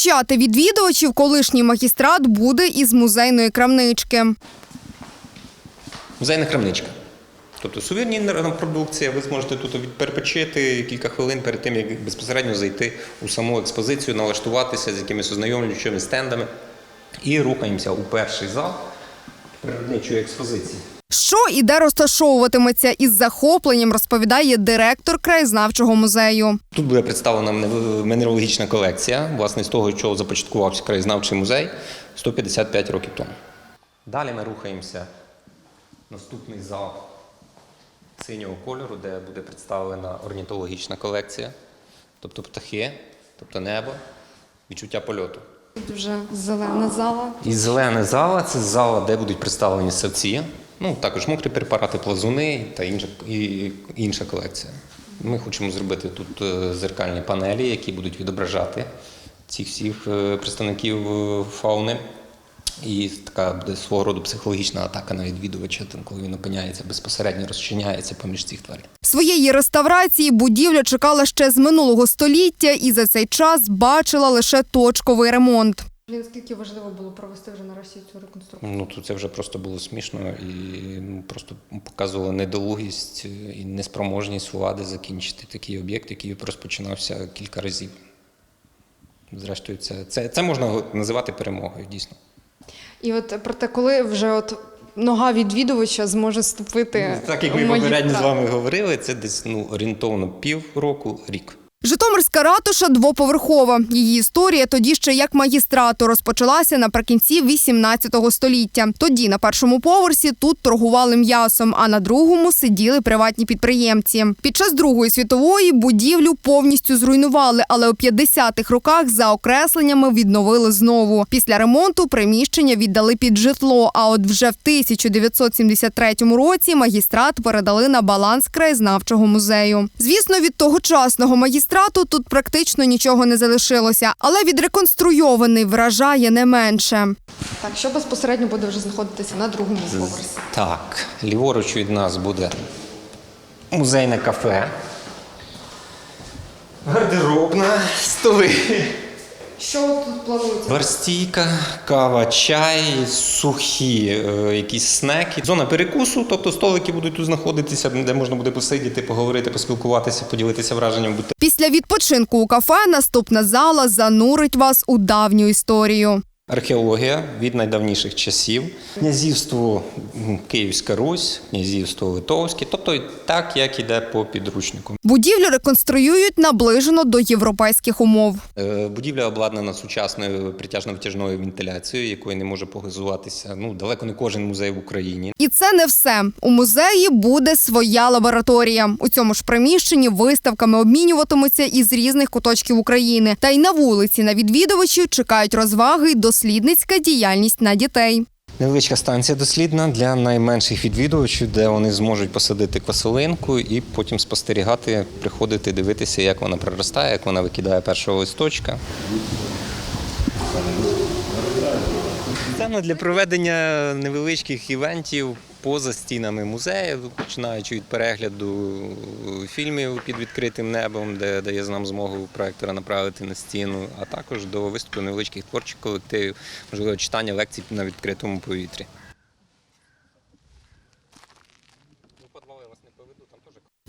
Зустрічати відвідувачів колишній магістрат буде із музейної крамнички. Музейна крамничка. Тобто сувенірна продукція, ви зможете тут перепочити кілька хвилин перед тим, як безпосередньо зайти у саму експозицію, налаштуватися з якимись ознайомлюючими стендами. І рухаємося у перший зал природничої експозиції. Що і де розташовуватиметься із захопленням, розповідає директор краєзнавчого музею. Тут буде представлена минералогічна колекція, власне, з того, чого започаткувався краєзнавчий музей 155 років тому. Далі ми рухаємося в наступний зал синього кольору, де буде представлена орнітологічна колекція, тобто птахи, тобто небо, відчуття польоту. Тут вже зелена зала. І зелена зала це зала, де будуть представлені савці, ну також мокрі препарати, плазуни та інша, і, інша колекція. Ми хочемо зробити тут е, зеркальні панелі, які будуть відображати цих всіх е, представників е, фауни. І така буде свого роду психологічна атака на відвідувача, там, коли він опиняється безпосередньо розчиняється поміж цих тварин. Своєї реставрації будівля чекала ще з минулого століття і за цей час бачила лише точковий ремонт. Наскільки важливо було провести вже нарешті цю реконструкцію? Ну то це вже просто було смішно і ну, просто показувало недолугість і неспроможність влади закінчити такий об'єкт, який розпочинався кілька разів. Зрештою, це, це, це можна називати перемогою, дійсно. І от проте, коли вже от нога відвідувача зможе ступити. Ну, Так як ми попередньо з вами говорили, це десь ну, орієнтовно півроку, рік. Житомирська ратуша двоповерхова. Її історія тоді ще як магістрату розпочалася наприкінці 18 століття. Тоді на першому поверсі тут торгували м'ясом, а на другому сиділи приватні підприємці. Під час Другої світової будівлю повністю зруйнували, але у 50-х роках за окресленнями відновили знову. Після ремонту приміщення віддали під житло. А от вже в 1973 році магістрат передали на баланс краєзнавчого музею. Звісно, від тогочасного магістрату тут практично нічого не залишилося, але відреконструйований вражає не менше. Так, що безпосередньо буде вже знаходитися на другому поверсі? Так, ліворуч від нас буде музейне кафе. Гардеробна, столи. Що тут планується? Барстійка, кава, чай, сухі е, якісь снеки. Зона перекусу, тобто столики будуть тут знаходитися, де можна буде посидіти, поговорити, поспілкуватися, поділитися враженням. Бути Після відпочинку у кафе наступна зала занурить вас у давню історію. Археологія від найдавніших часів, князівство Київська Русь, князівство Литовське, тобто так, як іде по підручнику. Будівлю реконструюють наближено до європейських умов. Е, Будівля обладнана сучасною притяжно-витяжною вентиляцією, якою не може погазуватися ну далеко не кожен музей в Україні. І це не все. У музеї буде своя лабораторія. У цьому ж приміщенні виставками обмінюватимуться із різних куточків України. Та й на вулиці на відвідувачів чекають розваги й дослідницька діяльність на дітей. Невеличка станція дослідна для найменших відвідувачів, де вони зможуть посадити квасолинку і потім спостерігати, приходити, дивитися, як вона проростає, як вона викидає першого листочка. Сцена для проведення невеличких івентів поза стінами музею, починаючи від перегляду фільмів під відкритим небом, де дає нам змогу проектора направити на стіну, а також до виступу невеличких творчих колективів, можливо, читання лекцій на відкритому повітрі.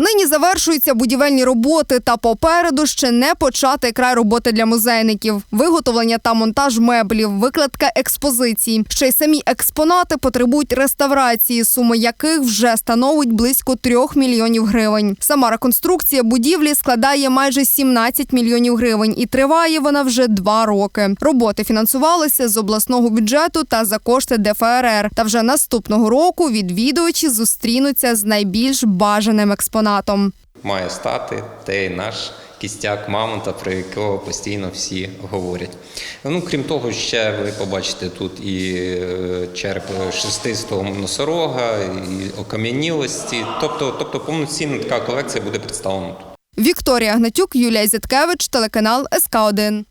Нині завершуються будівельні роботи, та попереду ще не початий край роботи для музейників, виготовлення та монтаж меблів, викладка експозицій. Ще й самі експонати потребують реставрації, сума яких вже становить близько трьох мільйонів гривень. Сама реконструкція будівлі складає майже 17 мільйонів гривень, і триває вона вже два роки. Роботи фінансувалися з обласного бюджету та за кошти ДФРР. Та вже наступного року відвідувачі зустрінуться з найбільш бажаним експонатом. Має стати той наш кістяк мамонта, про якого постійно всі говорять. Ну, крім того, ще ви побачите тут і е, череп шестистого носорога, і окам'янілості. Тобто, тобто повноцінна така колекція буде представлена тут. Вікторія Гнатюк, Юлія Зяткевич, телеканал СК 1